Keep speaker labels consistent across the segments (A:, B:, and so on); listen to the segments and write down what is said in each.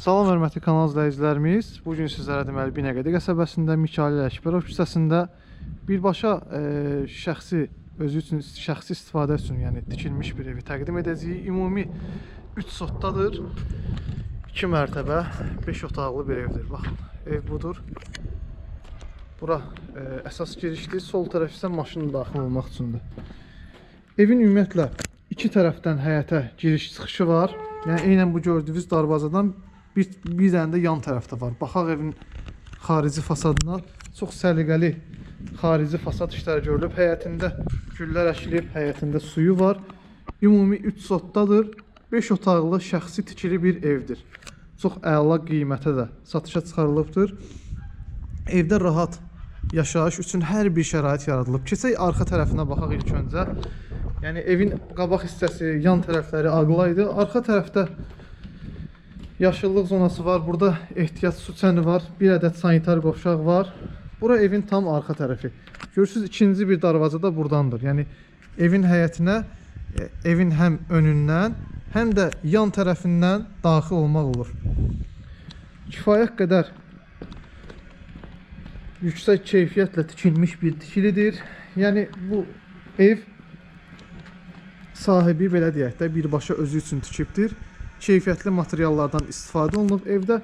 A: Salam hörmətli kanal izləyicilərimiz. Bu gün sizlərə deməli Binəqədi qəsəbəsində Mikail Əkbərov küçəsində birbaşa e, şəxsi özü üçün şəxsi istifadə üçün, yəni tikilmiş bir evi təqdim edəcəyik. Ümumi 3 sotdadır. 2 mərtəbə, 5 otaqlı bir evdir. Baxın, ev budur. Bura e, əsas girişdir. Sol tərəf isə maşın daxil olmaq üçündür. Evin ümumiyyətlə iki tərəfdən həyətə giriş çıxışı var. Yəni eynən bu gördüyünüz darvazadan bir, bir dənə də yan tərəfdə var. Baxaq evin xarici fasadına. Çox səliqəli xarici fasad işləri görülüb. Həyətində güllər əkilib, həyətində suyu var. Ümumi 3 sotdadır. 5 otaqlı şəxsi tikili bir evdir. Çox əla qiymətə də satışa çıxarılıbdır. Evdə rahat yaşayış üçün hər bir şərait yaradılıb. Keçək arxa tərəfinə baxaq ilk öncə. Yəni evin qabaq hissəsi, yan tərəfləri ağla idi. Arxa tərəfdə yaşıllıq zonası var. Burada ehtiyat su çəni var. Bir ədəd sanitar qovşaq var. Bura evin tam arxa tərəfi. Görürsüz ikinci bir darvaza da burdandır. Yəni evin həyətinə e, evin həm önündən, həm də yan tərəfindən daxil olmaq olur. Kifayət qədər yüksək keyfiyyətlə tikilmiş bir tikilidir. Yəni bu ev sahibi belə deyək də birbaşa özü üçün tikibdir. Keyfiyyətli materiallardan istifadə olunub. Evdə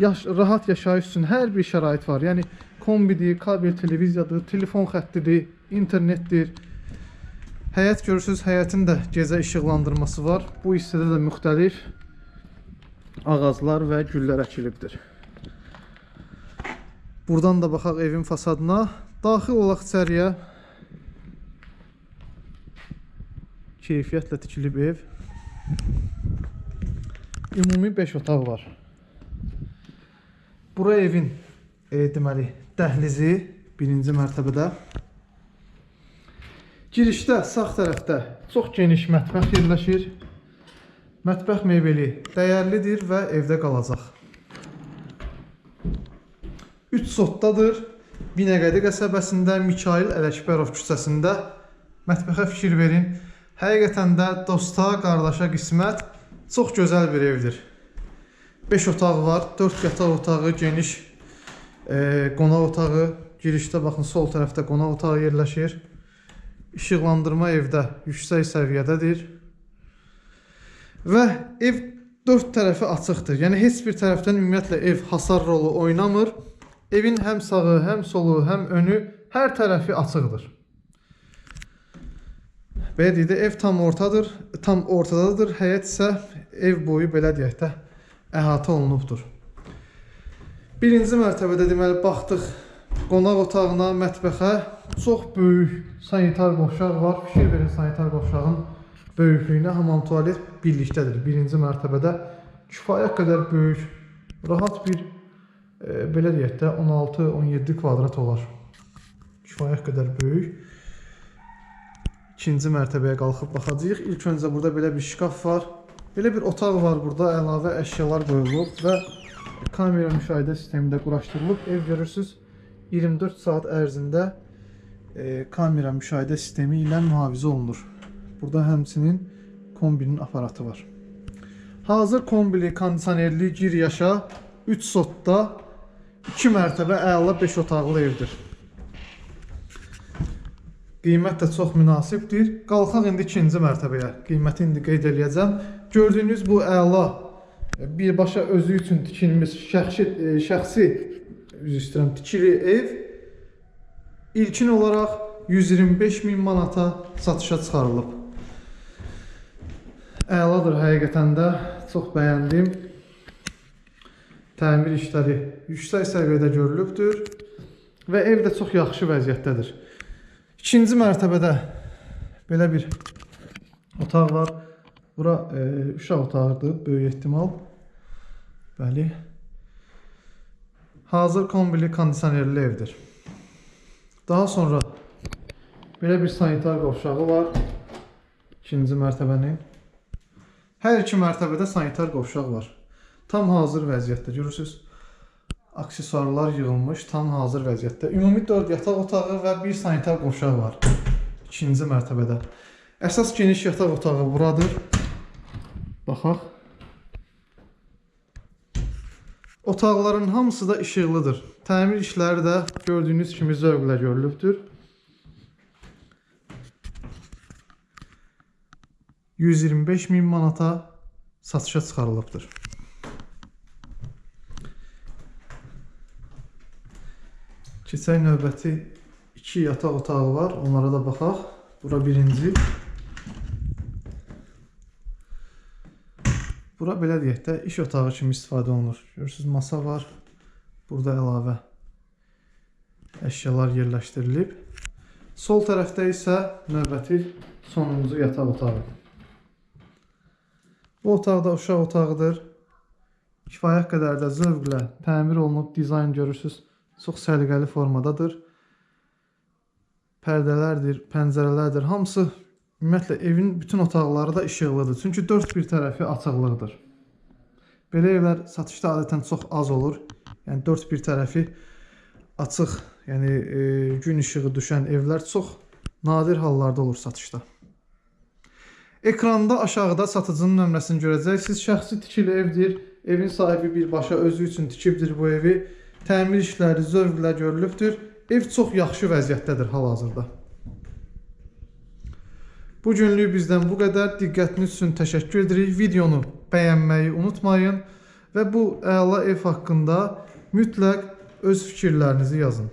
A: yaş rahat yaşayış üçün hər bir şərait var. Yəni kombidir, kabel televiziyadır, telefon xəttidir, internetdir. Həyət görürsüz, həyətin də gecə işıqlandırması var. Bu hissədə də müxtəlif ağaclar və güllər əkilibdir. Buradan da baxaq evin fasadına. Daxil olaq içəriyə. Keyfiyyətlə tikilib ev. Ümumi 5 otaq var. Bura evin e, deməli dəhlizi birinci mərtəbədə. Girişdə sağ tərəfdə çox geniş mətbəx yerləşir. Mətbəx mebeli dəyərlidir və evdə qalacaq. 3 sotdadır. Binəqədi qəsəbəsində Mikail Ələkbərov küçəsində mətbəxə fikir verin. Həqiqətən də dosta, qardaşa qismət çox gözəl bir evdir. 5 otaq var, 4 yataq otağı, geniş e, qonaq otağı. Girişdə baxın sol tərəfdə qonaq otağı yerləşir. İşıqlandırma evdə yüksək səviyyədədir. Və ev dörd tərəfi açıqdır. Yəni heç bir tərəfdən ümumiyyətlə ev hasar rolu oynamır. Evin həm sağı, həm solu, həm önü hər tərəfi açıqdır. Belə deyək də ev tam ortadır, tam ortadadır. Həyət isə ev boyu belə deyək də əhatə olunubdur. Birinci mərtəbədə deməli baxdıq qonaq otağına, mətbəxə çox böyük sanitar qovşaq var. Fikir verin sanitar qovşağın böyüklüyünə hamam tualet birlikdədir. Birinci mərtəbədə kifayət qədər böyük, rahat bir e, belə deyək də 16-17 kvadrat olar. Kifayət qədər böyük. İkinci mərtəbəyə qalxıb baxacağıq. İlk öncə burada belə bir şkaf var. Belə bir otaq var burada, əlavə əşyalar qoyulub və kamera müşahidə sistemi də quraşdırılıb. Ev görürsüz 24 saat ərzində e, kamera müşahidə sistemi ilə mühafizə olunur. Burada həmçinin kombinin aparatı var. Hazır kombili kondisionerli gir yaşa 3 sotda 2 mərtəbə əla 5 otaqlı evdir. Qiymət də çox münasibdir. Qalxaq indi ikinci mərtəbəyə. Qiyməti indi qeyd eləyəcəm. Gördüyünüz bu əla e, birbaşa özü üçün tikilmiş şəxsi e, şəxsi üzr istəyirəm, tikili ev ilkin olaraq 125 min manata satışa çıxarılıb. Əladır həqiqətən də. Çox bəyəndim. Təmir işləri yüksək səviyyədə görülübdür və ev də çox yaxşı vəziyyətdədir. İkinci mərtəbədə belə bir otaq var. Bura e, uşaq otağıdır, böyük ehtimal. Bəli. Hazır kombili kondisionerli evdir. Daha sonra belə bir sanitar qovşağı var. İkinci mərtəbənin. Hər iki mərtəbədə sanitar qovşaq var. Tam hazır vəziyyətdə görürsüz. Aksesuarlar yığılmış, tam hazır vəziyyətdə. Ümumi 4 yataq otağı və 1 sanitar qovşaq var. İkinci mərtəbədə. Əsas geniş yataq otağı buradır. Baxaq. Otaqların hamısı da işıqlıdır. Təmir işləri də gördüyünüz kimi zövqlə görülübdür. 125 min manata satışa çıxarılıbdır. Keçək növbəti iki yataq otağı var. Onlara da baxaq. Bura birinci. Bura belə deyək də iş otağı kimi istifadə olunur. Görürsüz masa var. Burada əlavə əşyalar yerləşdirilib. Sol tərəfdə isə növbəti sonuncu yataq otağı. Bu otaq da uşaq otağıdır. Kifayət qədər də zövqlə təmir olunub, dizayn görürsüz. Çox səliqəli formadadır. Pərdələrdir, pəncərələrdir. Hamısı ümumiyyətlə evin bütün otaqları da işıqlıdır. Çünki dörd bir tərəfi açıqlıqdır. Belə evlər satışda adətən çox az olur. Yəni dörd bir tərəfi açıq, yəni e, gün işığı düşən evlər çox nadir hallarda olur satışda. Ekranda aşağıda satıcının nömrəsini görəcəksiniz. Şəxsi tikili evdir. Evin sahibi birbaşa özü üçün tikibdir bu evi. Təmir işləri zövqlə görülübdür. Ev çox yaxşı vəziyyətdədir hal-hazırda. Bu günlük bizdən bu qədər. Diqqətiniz üçün təşəkkür edirik. Videonu bəyənməyi unutmayın və bu əla ev haqqında mütləq öz fikirlərinizi yazın.